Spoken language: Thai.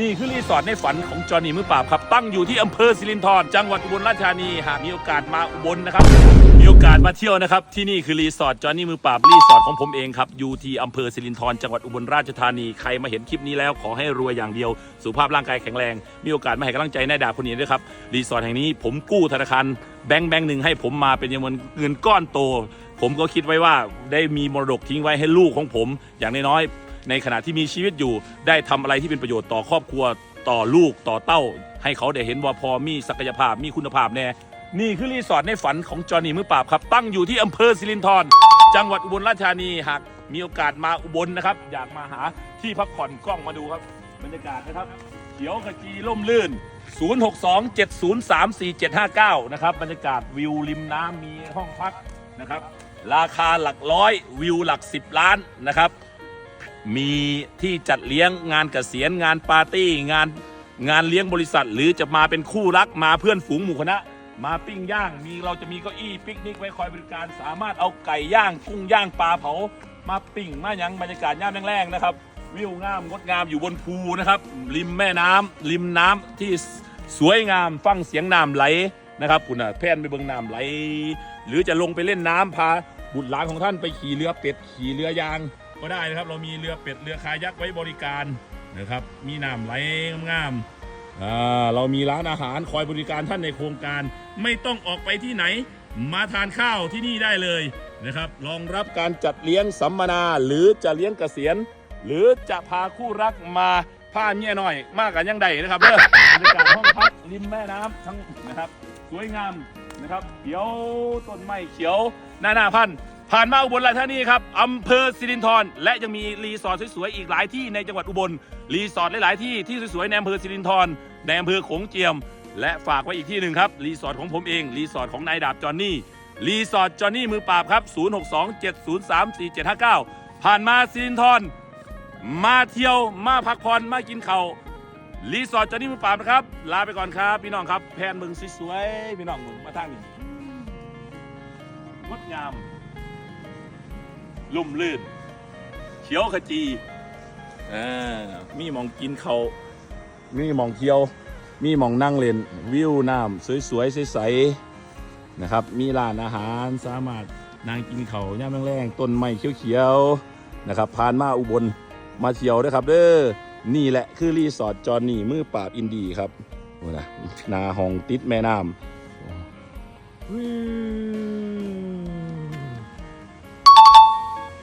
นี่คือรีสอร์ทในฝันของจอห์นนี่มือปราบครับ ตั้งอยู่ที่อำเภอสิรินธรจังหวัดอุบลราชธานีหากมีโอกาสมาอุบลนะครับ มีโอกาสมาเที่ยวนะครับ ที่นี่คือรีสอร์ทจอห์นนี่มือปราบรีสอร์ทของผมเองครับอยู่ที่อำเภอสิรินธรจังหวัดอุบลราชธานีใครมาเห็นคลิปนี้แล้วขอให้รวยอย่างเดียว สุขภาพร่างกายแข็งแรง มีโอกาสมาให้กำลังใจนายดาบคนนี้ด้วยครับรีสอร์ทแห่งนี้ผมกู้ธนาคารแบงค์แบงค์หนึ่งให้ผมมาเป็นจำนวนเงินก้อนโต ผมก็คิดไว้ว่าได้มีมรดกทิ้งไว้ให้ลูกของผม อย่างน้อยๆ ในขณะที่มีชีวิตอยู่ได้ทำอะไรที่เป็นประโยชน์ต่อครอบครัวต่อลูกต่อเต้า ให้เขาได้เห็นว่าพอมีศักยภาพมีคุณภาพแน่นี่คือรีสอร์ทในฝันของจอห์นนี่มือปราบครับ ตั้งอยู่ที่อำเภอสิรินธรจังหวัดอุบลราชธานีหากมีโอกาสมาอุบลนะครับ อยากมาหาที่พักผ่อนกล้องมาดูครับ บรรยากาศนะครับ เขียวขจีล่มลื่น 0627034759 นะครับ บรรยากาศวิวริมน้ำมีห้องพักนะครับ ราคาหลักร้อยวิวหลัก 10 ล้านนะครับ มีที่จัดเลี้ยงงานเกษียณงานปาร์ตี้งานงานเลี้ยงบริษัท หรือจะมาเป็นคู่รักมาเพื่อนฝูงหมู่คณะ มาปิ้งย่างมีเราจะมีเก้าอี้ปิกนิกไว้คอยบริการสามารถเอาไก่ย่างกุ้งย่างปลาเผา มาปิ้งมายังบรรยากาศย่ามแรงๆนะครับวิวงามงดงามอยู่บนภูนะครับ ริมแม่น้ำริมน้ำที่สวยงามฟังเสียงน้ำไหลนะครับคุณอะแพนไปเบิ่งน้ำไหล หรือจะลงไปเล่นน้ำพาบุตรหลานของท่านไปขี่เรือเป็ดขี่เรือยาง ก็ได้นะครับ เรามีเรือเป็ดเรือคายักไว้บริการนะครับ มีน้ำไหลงามๆอ่าเรามีร้านอาหารคอยบริการท่านในโครงการ ไม่ต้องออกไปที่ไหน มาทานข้าวที่นี่ได้เลยนะครับรองรับการจัดเลี้ยงสัมมนาหรือจะเลี้ยงเกษียณ หรือจะพาคู่รักมาพาเมียหน่อยมากกันยังใดนะครับเด้อบรรยากาศห้องพักริมแม่น้ำทั้งนะครับ สวยงามนะครับเขียวต้นไม้เขียวหน้าหน้าพันธุ์ ผ่านมาอุบลราชธานีครับอำเภอสิรินธรและยังมีรีสอร์ทสวยๆอีกหลายที่ในจังหวัดอุบลรีสอร์ทหลายๆที่ที่สวยๆในอำเภอสิรินธรในอำเภอโขงเจียม และฝากไว้อีกที่หนึ่งครับรีสอร์ทของผมเองรีสอร์ทของนายดาบจอนนี่รีสอร์ทจอนนี่มือปราบครับ 0627034759 ผ่านมาสิรินธรมาเที่ยวมาพักผ่อนมากินเขาวรีสอร์ทจอนนี่มือปราบนะครับลาไปก่อนครับ พี่น้องครับแพนมึงสวยๆพี่น้องมึงมาทางนี้งดงาม ลุ่มลื่น เขียวขจีอ่ามีมองกินเขามีมองเที่ยว มีมองนั่งเล่นวิวน้ำสวยๆใสๆนะครับ มีร้านอาหารสามารถนั่งกินเขาย่ามแรงๆต้นไม้เขียวๆนะครับผ่านมาอุบลมาเที่ยวด้วยครับเด้อนี่แหละคือรีสอร์ทจอห์นนี่มือปราบอินดีครับโอ้นะนาห้องติดแม่น้ำ